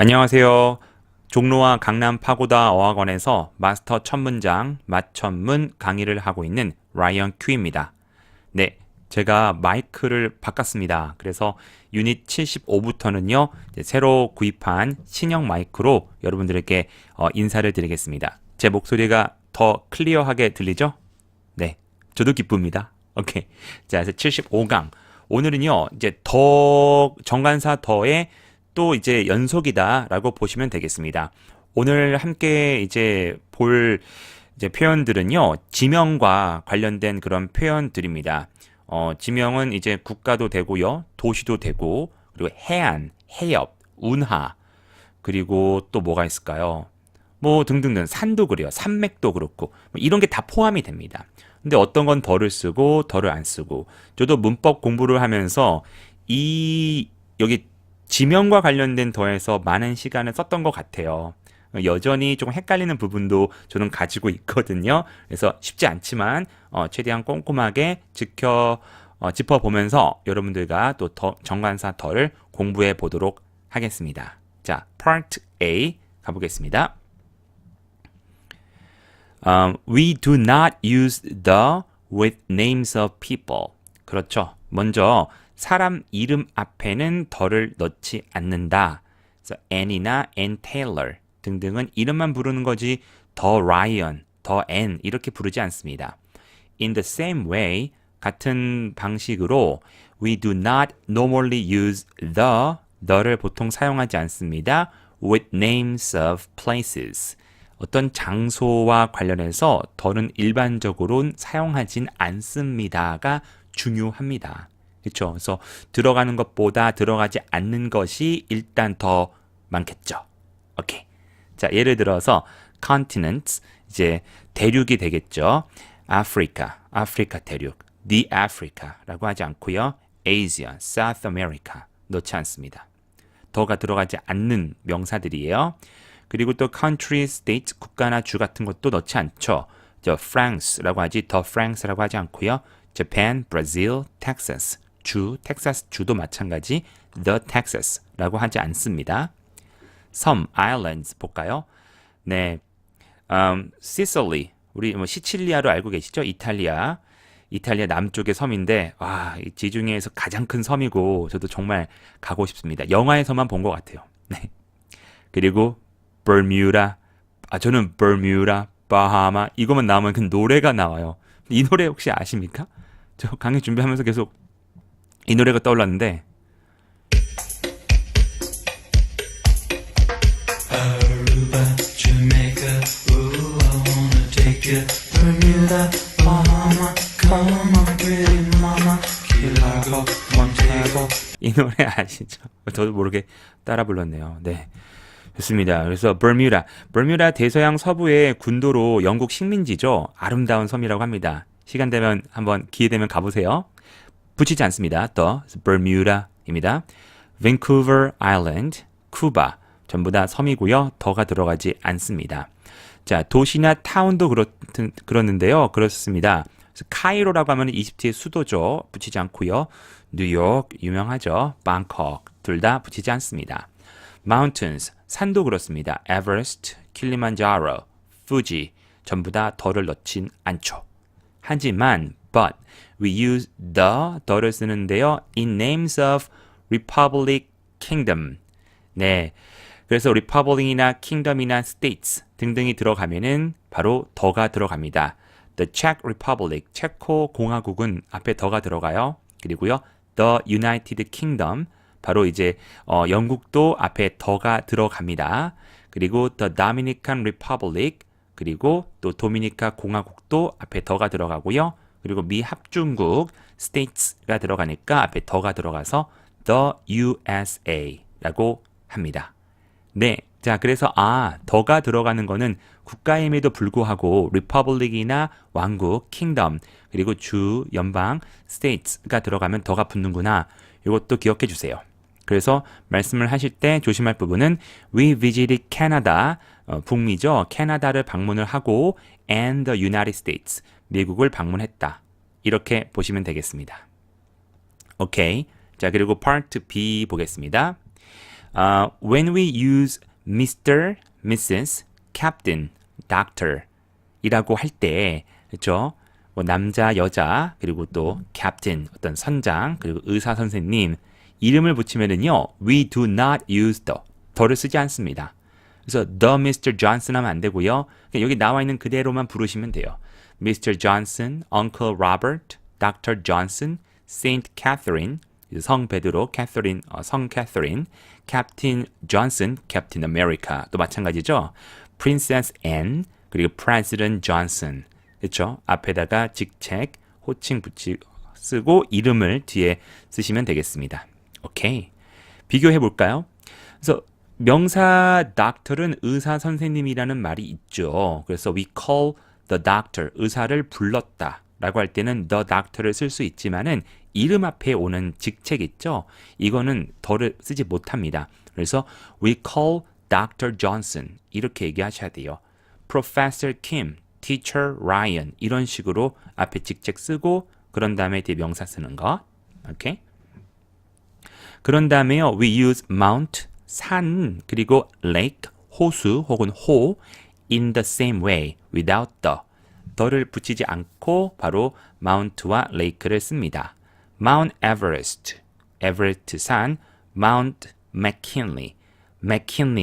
안녕하세요. 종로와 강남 파고다 어학원에서 마스터 첫 문장 맞천문 강의를 하고 있는 라이언 큐입니다. 네, 제가 마이크를 바꿨습니다. 그래서 유닛 75부터는요, 새로 구입한 신형 마이크로 여러분들에게 어, 인사를 드리겠습니다. 제 목소리가 더 클리어하게 들리죠? 네, 저도 기쁩니다. 오케이. 자, 그래서 75강. 오늘은요, 이제 더, 정관사 더의 또 이제 연속이다라고 보시면 되겠습니다. 오늘 함께 이제 볼 이제 표현들은요, 지명과 관련된 그런 표현들입니다. 어, 지명은 이제 국가도 되고요, 도시도 되고, 그리고 해안, 해협, 운하, 그리고 또 뭐가 있을까요? 뭐 등등등 산도 그래요. 산맥도 그렇고 뭐 이런 게 다 포함이 됩니다. 근데 어떤 건 덜을 쓰고 덜을 안 쓰고 저도 문법 공부를 하면서 이 여기 지명과 관련된 더에서 많은 시간을 썼던 것 같아요. 여전히 좀 헷갈리는 부분도 저는 가지고 있거든요. 그래서 쉽지 않지만 어, 최대한 꼼꼼하게 지켜 어, 짚어보면서 여러분들과 또 더, 정관사 덜을 공부해 보도록 하겠습니다. 자, Part A 가보겠습니다. Um, we do not use the with names of people. 그렇죠. 먼저 사람 이름 앞에는 더를 넣지 않는다. 그래서 Ann이나 Ann Taylor 등등은 이름만 부르는 거지 더 Ryan, 더 Ann 이렇게 부르지 않습니다. In the same way, 같은 방식으로 we do not normally use the, the를 보통 사용하지 않습니다. with names of places. 어떤 장소와 관련해서 더는 일반적으로는 사용하진 않습니다가 중요합니다. 그렇죠? 그래서 들어가는 것보다 들어가지 않는 것이 일단 더 많겠죠. 오케이. 자, 예를 들어서 continents 이제 대륙이 되겠죠. 아프리카, 아프리카 대륙, the Africa라고 하지 않고요. Asia, South America 넣지 않습니다. 더가 들어가지 않는 명사들이에요. 그리고 또 country, state, 국가나 주 같은 것도 넣지 않죠. 저 France라고 하지 더 France라고 하지 않고요. Japan, Brazil, Texas 주, 텍사스 주도 마찬가지 the Texas라고 하지 않습니다. 섬, islands 볼까요? 네, um, Sicily 우리 뭐 시칠리아로 알고 계시죠? 이탈리아. 이탈리아 남쪽의 섬인데 와, 이 지중해에서 가장 큰 섬이고 저도 정말 가고 싶습니다. 영화에서만 본 것 같아요. 네. 그리고 버뮤다. 아 저는 버뮤다, 바하마 이거만 나오면 그 노래가 나와요. 이 노래 혹시 아십니까? 저 강의 준비하면서 계속 이 노래가 떠올랐는데. 이 노래 아시죠? 저도 모르게 따라 불렀네요. 네. 좋습니다. 그래서 버뮤다. 버뮤다 대서양 서부의 군도로 영국 식민지죠. 아름다운 섬이라고 합니다. 시간 되면 한번 기회 되면 가보세요. 붙이지 않습니다. 더 버뮤다입니다. Vancouver Island, 쿠바 전부 다 섬이고요. 더가 들어가지 않습니다. 자, 도시나 타운도 그렇, 그렇는데요. 그렇습니다. 카이로라고 하면 이집트의 수도죠. 붙이지 않고요. 뉴욕 유명하죠. 방콕 둘 다 붙이지 않습니다. mountains 산도 그렇습니다. 에버레스트, 킬리만자로, fuji 전부 다 더를 넣진 않죠. 하지만 but we use the 더를 쓰는데요. in names of republic, kingdom. 네. 그래서 republic이나 kingdom이나 states 등등이 들어가면은 바로 더가 들어갑니다. The Czech Republic, 체코 공화국은 앞에 더가 들어가요. 그리고요. The United Kingdom 바로 이제 어, 영국도 앞에 더가 들어갑니다. 그리고 The Dominican Republic 그리고 또 도미니카 공화국도 앞에 더가 들어가고요. 그리고 미 합중국 states가 들어가니까 앞에 더가 들어가서 the USA라고 합니다. 네. 자, 그래서 아, 더가 들어가는 거는 국가임에도 불구하고 republic이나 왕국, kingdom, 그리고 주, 연방, states가 들어가면 더가 붙는구나. 이것도 기억해 주세요. 그래서 말씀을 하실 때 조심할 부분은 we visited Canada, 어, 북미죠. 캐나다를 방문을 하고 and the United States, 미국을 방문했다. 이렇게 보시면 되겠습니다. 오케이. 자, 그리고 part B 보겠습니다. 아, when we use Mr., Mrs., Captain, Doctor 이라고 할 때, 그렇죠? 뭐 남자, 여자, 그리고 또 Captain, 어떤 선장, 그리고 의사 선생님 이름을 붙이면은요, we do not use the, 더를 쓰지 않습니다. 그래서 the Mr. Johnson 하면 안 되고요. 그냥 여기 나와 있는 그대로만 부르시면 돼요. Mr. Johnson, Uncle Robert, Dr. Johnson, Saint Catherine, 성 베드로, 캐서린, 어, 성 캐서린, Captain Johnson, Captain America 또 마찬가지죠. Princess Anne 그리고 President Johnson 그렇죠? 앞에다가 직책, 호칭 붙이 쓰고 이름을 뒤에 쓰시면 되겠습니다. 오케이. 비교해 볼까요? 그래서 명사 doctor은 의사 선생님이라는 말이 있죠. 그래서 we call the doctor 의사를 불렀다. 라고 할 때는 the doctor를 쓸 수 있지만은 이름 앞에 오는 직책 있죠. 이거는 더를 쓰지 못합니다. 그래서 we call Dr. Johnson 이렇게 얘기하셔야 돼요. Professor Kim, Teacher Ryan 이런 식으로 앞에 직책 쓰고 그런 다음에 뒤에 명사 쓰는 거. 오케이? 그런 다음에요. We use mount 산 그리고 lake 호수 혹은 호 in the same way without the 더를 붙이지 않고 바로 mount와 lake를 씁니다. Mount Everest, 에베레스트 산, Mount McKinley,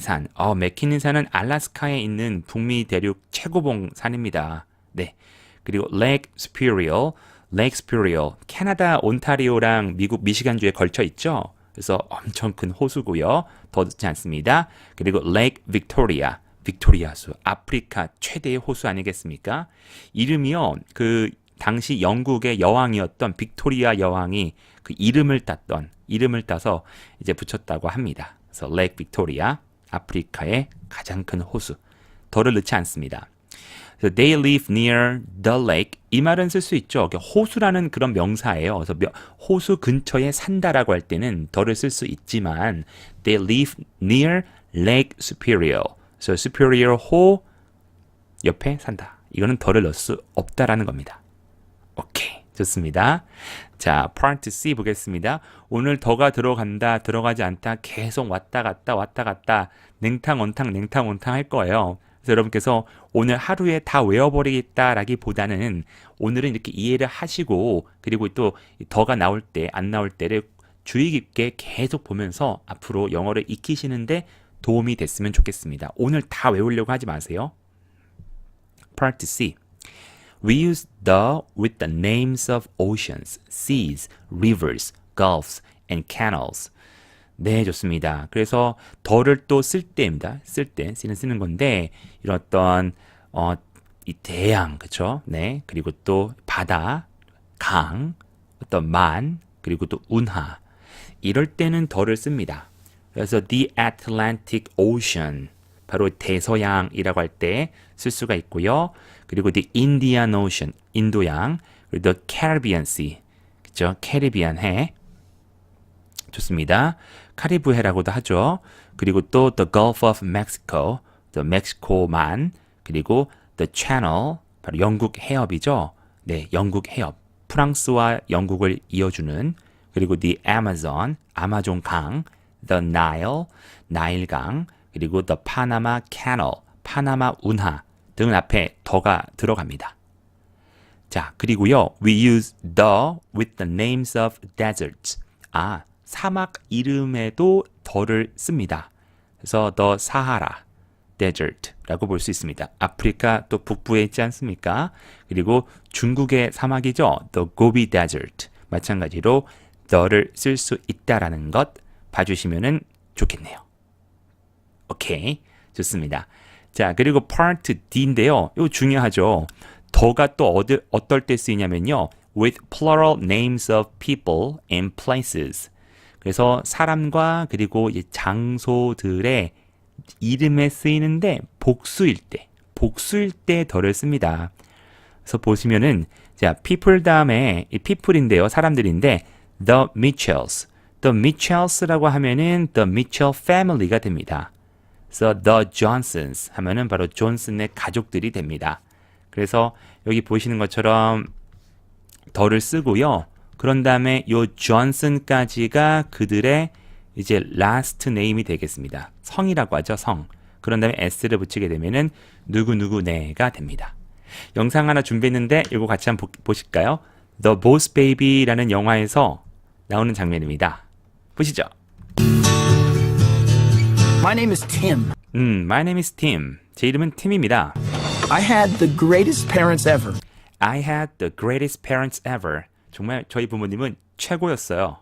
산. 어, 맥킨리 산은 알라스카에 있는 북미 대륙 최고봉 산입니다. 네. 그리고 Lake Superior, Lake Superior, 캐나다 온타리오랑 미국 미시간주에 걸쳐 있죠. 그래서 엄청 큰 호수고요. 더 듣지 않습니다. 그리고 Lake Victoria, 빅토리아수, 아프리카 최대의 호수 아니겠습니까? 이름이요. 그 당시 영국의 여왕이었던 빅토리아 여왕이 그 이름을 땄던 이름을 따서 이제 붙였다고 합니다. 그래서 Lake Victoria, 아프리카의 가장 큰 호수. 더를 넣지 않습니다. 그래서 they live near the lake. 이 말은 쓸 수 있죠. 그러니까 호수라는 그런 명사예요. 그래서 며- 호수 근처에 산다라고 할 때는 더를 쓸수 있지만 they live near Lake Superior. 그래서 Superior 호 옆에 산다. 이거는 더를 넣을 수 없다라는 겁니다. 오케이. 좋습니다. 자, 파트 C 보겠습니다. 오늘 더가 들어간다, 들어가지 않다, 계속 왔다 갔다, 왔다 갔다, 냉탕, 온탕, 냉탕, 온탕 할 거예요. 그래서 여러분께서 오늘 하루에 다 외워버리겠다라기보다는 오늘은 이렇게 이해를 하시고, 그리고 또 더가 나올 때, 안 나올 때를 주의 깊게 계속 보면서 앞으로 영어를 익히시는데 도움이 됐으면 좋겠습니다. 오늘 다 외우려고 하지 마세요. Part C. We use the with the names of oceans, seas, rivers, gulfs, and canals. 네, 좋습니다. 그래서 더를 또 쓸 때입니다. 쓸 때, 쓰는 쓰는 건데, 이런 어떤, 어, 이 대양, 그쵸? 네. 그리고 또 바다, 강, 어떤 만, 그리고 또 운하. 이럴 때는 더를 씁니다. 그래서 the Atlantic Ocean, 바로 대서양이라고 할 때 쓸 수가 있고요. 그리고 the Indian Ocean, 인도양, 그리고 the Caribbean Sea, 그죠? 캐리비안 해. 좋습니다. 카리브해라고도 하죠. 그리고 또 the Gulf of Mexico, the 멕시코만, 그리고 the Channel, 바로 영국 해협이죠. 네, 영국 해협. 프랑스와 영국을 이어주는 그리고 the Amazon, 아마존 강, the Nile, 나일강, 그리고 the Panama Canal, 파나마 운하 등은 앞에 더가 들어갑니다. 자, 그리고요. We use the with the names of deserts. 아, 사막 이름에도 더를 씁니다. 그래서 the Sahara Desert라고 볼 수 있습니다. 아프리카 또 북부에 있지 않습니까? 그리고 중국의 사막이죠. The Gobi Desert. 마찬가지로 the를 쓸 수 있다라는 것 봐주시면 좋겠네요. 오케이. 좋습니다. 자, 그리고 파트 D인데요. 이거 중요하죠. 더가 또 어디, 어떨 때 쓰이냐면요. with plural names of people and places. 그래서 사람과 그리고 이 장소들의 이름에 쓰이는데 복수일 때, 복수일 때 더를 씁니다. 그래서 보시면은 자, people 다음에 이 people인데요. 사람들인데 the Mitchells. The Mitchells라고 하면은 the Mitchell family가 됩니다. 그래서 the Johnsons 하면은 바로 존슨의 가족들이 됩니다. 그래서 여기 보시는 것처럼 더를 쓰고요. 그런 다음에 요 존슨까지가 그들의 이제 last name이 되겠습니다. 성이라고 하죠, 성. 그런 다음에 s를 붙이게 되면은 누구누구네가 됩니다. 영상 하나 준비했는데 이거 같이 한번 보- 보실까요? The Boss Baby라는 영화에서 나오는 장면입니다. 보시죠. My name is Tim. 음, my name is Tim. 제 이름은 팀입니다. I had the greatest parents ever. I had the greatest parents ever. 정말 저희 부모님은 최고였어요.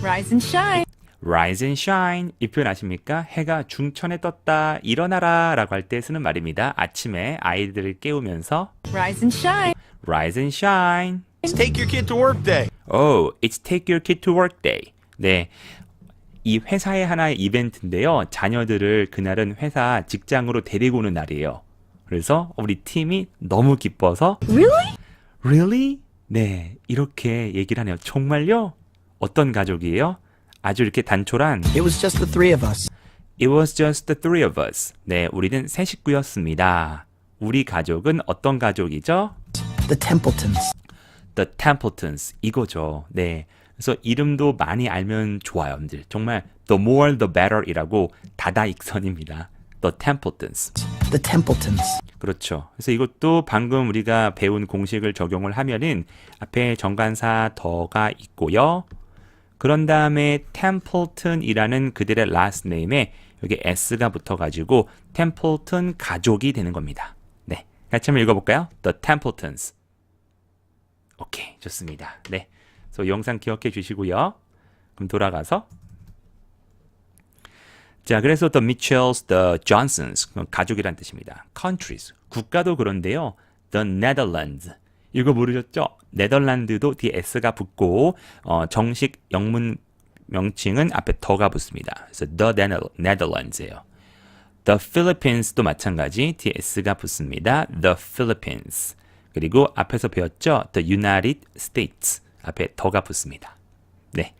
Rise and shine. Rise and shine. 이 표현 아십니까? 해가 중천에 떴다. 일어나라. 라고 할 때 쓰는 말입니다. 아침에 아이들을 깨우면서 Rise and shine. Rise and shine. Let's take your kid to work day. Oh, it's take your kid to work day. 네. 이 회사의 하나의 이벤트인데요. 자녀들을 그날은 회사 직장으로 데리고 오는 날이에요. 그래서 우리 팀이 너무 기뻐서 Really? Really? 네, 이렇게 얘기를 하네요. 정말요? 어떤 가족이에요? 아주 이렇게 단촐한 It was just the three of us. It was just the three of us. 네, 우리는 세 식구였습니다. 우리 가족은 어떤 가족이죠? The Templetons. The Templetons 이거죠. 네. 그래서 이름도 많이 알면 좋아요, 여러분들. 정말 the more the better이라고 다다익선입니다. The Templetons. The Templetons. 그렇죠. 그래서 이것도 방금 우리가 배운 공식을 적용을 하면은 앞에 정관사 더가 있고요. 그런 다음에 템플턴이라는 그들의 last name에 여기 s가 붙어가지고 템플턴 가족이 되는 겁니다. 네, 같이 한번 읽어볼까요? The Templetons. 오케이, 좋습니다. 네, 그래서 영상 기억해 주시고요. 그럼 돌아가서 자, 그래서 the Mitchells, the Johnsons, 가족이란 뜻입니다. countries, 국가도 그런데요. the Netherlands, 이거 모르셨죠? 네덜란드도 뒤에 s가 붙고 어, 정식 영문 명칭은 앞에 더가 붙습니다. 그래서 the Netherlands예요. The Philippines도 마찬가지 뒤에 s가 붙습니다. The Philippines. 그리고 앞에서 배웠죠? The United States. 앞에 더가 붙습니다. 네.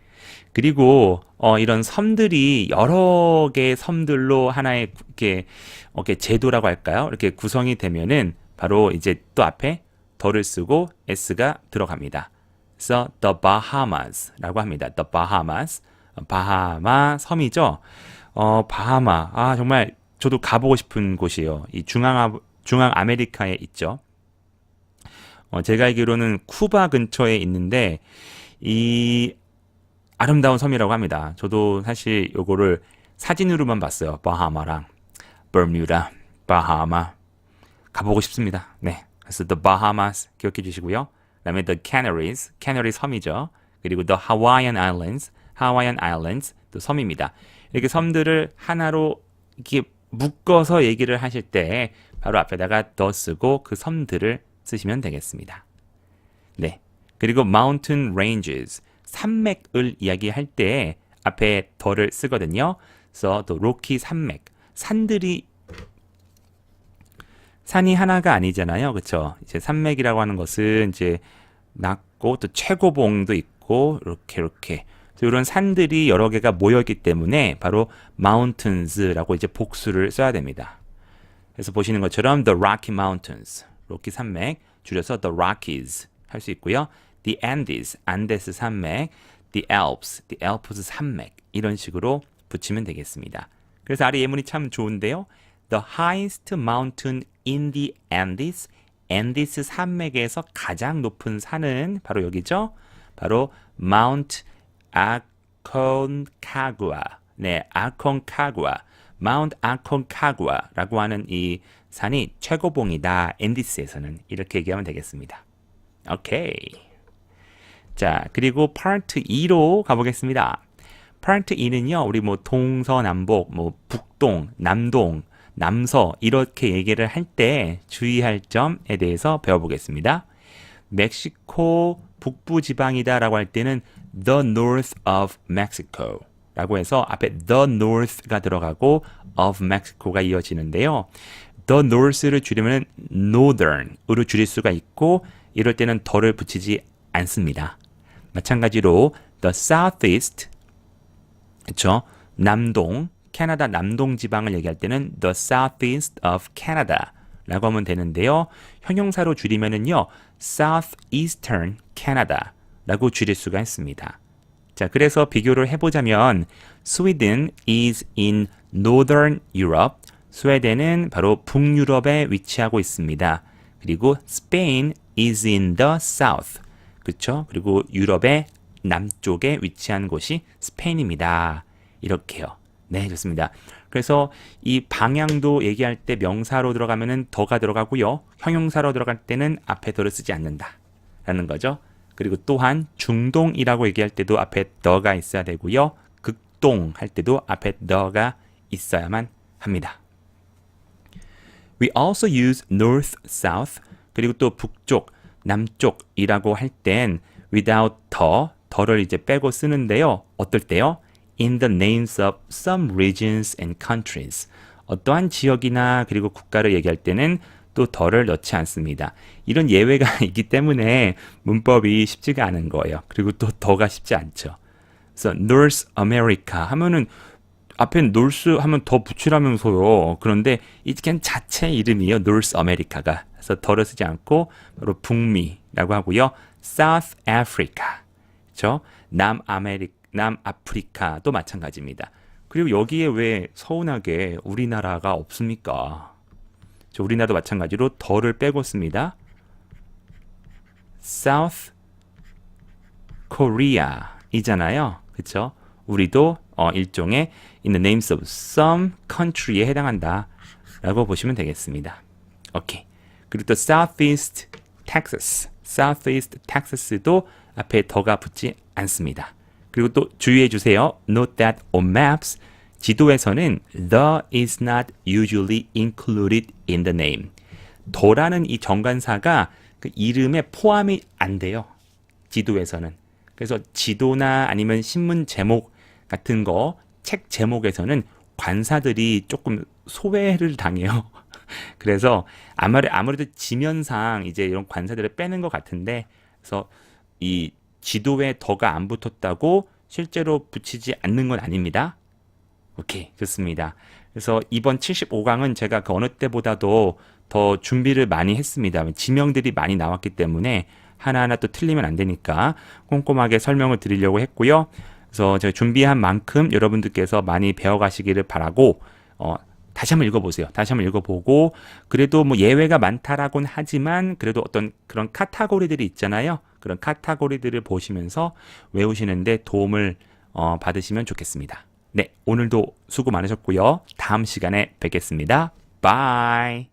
그리고 어, 이런 섬들이 여러 개의 섬들로 하나의 구- 이렇게, 어, 이렇게 제도라고 할까요? 이렇게 구성이 되면은 바로 이제 또 앞에 더를 쓰고 s가 들어갑니다. 그래서 the Bahamas라고 합니다. the Bahamas. 어, 바하마 섬이죠. 어, 바하마. 아, 정말 저도 가보고 싶은 곳이에요. 이 중앙 중앙 아메리카에 있죠. 어, 제가 알기로는 쿠바 근처에 있는데 이 아름다운 섬이라고 합니다. 저도 사실 요거를 사진으로만 봤어요. 바하마랑 버뮤다, 바하마 가보고 싶습니다. 네. 그래서 the Bahamas 기억해 주시고요. 그다음에 the Canaries, 캐너리 섬이죠. 그리고 the Hawaiian Islands, Hawaiian Islands 또 섬입니다. 이렇게 섬들을 하나로 이렇게 묶어서 얘기를 하실 때 바로 앞에다가 the 쓰고 그 섬들을 쓰시면 되겠습니다. 네. 그리고 mountain ranges, 산맥을 이야기할 때 앞에 더를 쓰거든요. 그래서 또 로키 산맥, 산들이 산이 하나가 아니잖아요. 그렇죠? 이제 산맥이라고 하는 것은 이제 낮고 또 최고봉도 있고 이렇게 이렇게 이런 산들이 여러 개가 모여 있기 때문에 바로 mountains라고 이제 복수를 써야 됩니다. 그래서 보시는 것처럼 the Rocky Mountains, 로키 산맥 줄여서 the Rockies 할 수 있고요. the Andes, 안데스 산맥, the Alps, the Alps 산맥 이런 식으로 붙이면 되겠습니다. 그래서 아래 예문이 참 좋은데요. The highest mountain in the Andes, 앤디스 산맥에서 가장 높은 산은 바로 여기죠. 바로 Mount Aconcagua. 네, Aconcagua. Mount Aconcagua라고 하는 이 산이 최고봉이다. 앤디스에서는 이렇게 얘기하면 되겠습니다. 오케이. 자, 그리고 파트 2로 가보겠습니다. 파트 2는요, 우리 뭐 동서남북, 뭐 북동, 남동, 남서 이렇게 얘기를 할 때 주의할 점에 대해서 배워보겠습니다. 멕시코 북부 지방이다라고 할 때는 the north of Mexico 라고 해서 앞에 the north가 들어가고 of Mexico가 이어지는데요. the north를 줄이면 northern으로 줄일 수가 있고 이럴 때는 더를 붙이지 않습니다. 마찬가지로 the southeast 그렇죠? 남동 캐나다 남동 지방을 얘기할 때는 the southeast of Canada라고 하면 되는데요. 형용사로 줄이면은요 southeastern Canada라고 줄일 수가 있습니다. 자, 그래서 비교를 해보자면 Sweden is in Northern Europe. 스웨덴은 바로 북유럽에 위치하고 있습니다. 그리고 Spain is in the south. 그쵸? 그리고 유럽의 남쪽에 위치한 곳이 스페인입니다. 이렇게요. 네, 좋습니다. 그래서 이 방향도 얘기할 때 명사로 들어가면은 더가 들어가고요. 형용사로 들어갈 때는 앞에 더를 쓰지 않는다. 라는 거죠. 그리고 또한 중동이라고 얘기할 때도 앞에 더가 있어야 되고요. 극동 할 때도 앞에 더가 있어야만 합니다. We also use north, south 그리고 또 북쪽, 남쪽이라고 할 땐 without the, 더를 이제 빼고 쓰는데요. 어떨 때요? In the names of some regions and countries. 어떠한 지역이나 그리고 국가를 얘기할 때는 또 더를 넣지 않습니다. 이런 예외가 있기 때문에 문법이 쉽지가 않은 거예요. 그리고 또 더가 쉽지 않죠. 그래서 North America 하면은 앞에 놀스 하면 더 붙이라면서요. 그런데 이 그냥 자체 이름이에요. North America가. 그래서 덜을 쓰지 않고 바로 북미라고 하고요. South Africa. 그렇죠? 남아메리 남아프리카도 마찬가지입니다. 그리고 여기에 왜 서운하게 우리나라가 없습니까? 저 우리나라도 마찬가지로 덜을 빼고 씁니다. South Korea이잖아요. 그렇죠? 우리도 어, 일종의 in the names of some country에 해당한다 라고 보시면 되겠습니다. 오케이. 그리고 또 Southeast Texas, Southeast Texas도 앞에 더가 붙지 않습니다. 그리고 또 주의해 주세요. Note that on maps 지도에서는 the is not usually included in the name. 더라는 이 정관사가 그 이름에 포함이 안 돼요. 지도에서는. 그래서 지도나 아니면 신문 제목 같은 거, 책 제목에서는 관사들이 조금 소외를 당해요. 그래서 아무래, 아무래도 지면상 이제 이런 관사들을 빼는 것 같은데, 그래서 이 지도에 더가 안 붙었다고 실제로 붙이지 않는 건 아닙니다. 오케이, 좋습니다. 그래서 이번 75강은 제가 그 어느 때보다도 더 준비를 많이 했습니다. 지명들이 많이 나왔기 때문에 하나하나 또 틀리면 안 되니까 꼼꼼하게 설명을 드리려고 했고요. 그래서 제가 준비한 만큼 여러분들께서 많이 배워가시기를 바라고 어, 다시 한번 읽어보세요. 다시 한번 읽어보고 그래도 뭐 예외가 많다라고는 하지만 그래도 어떤 그런 카타고리들이 있잖아요. 그런 카타고리들을 보시면서 외우시는데 도움을 어, 받으시면 좋겠습니다. 네, 오늘도 수고 많으셨고요. 다음 시간에 뵙겠습니다. 바이.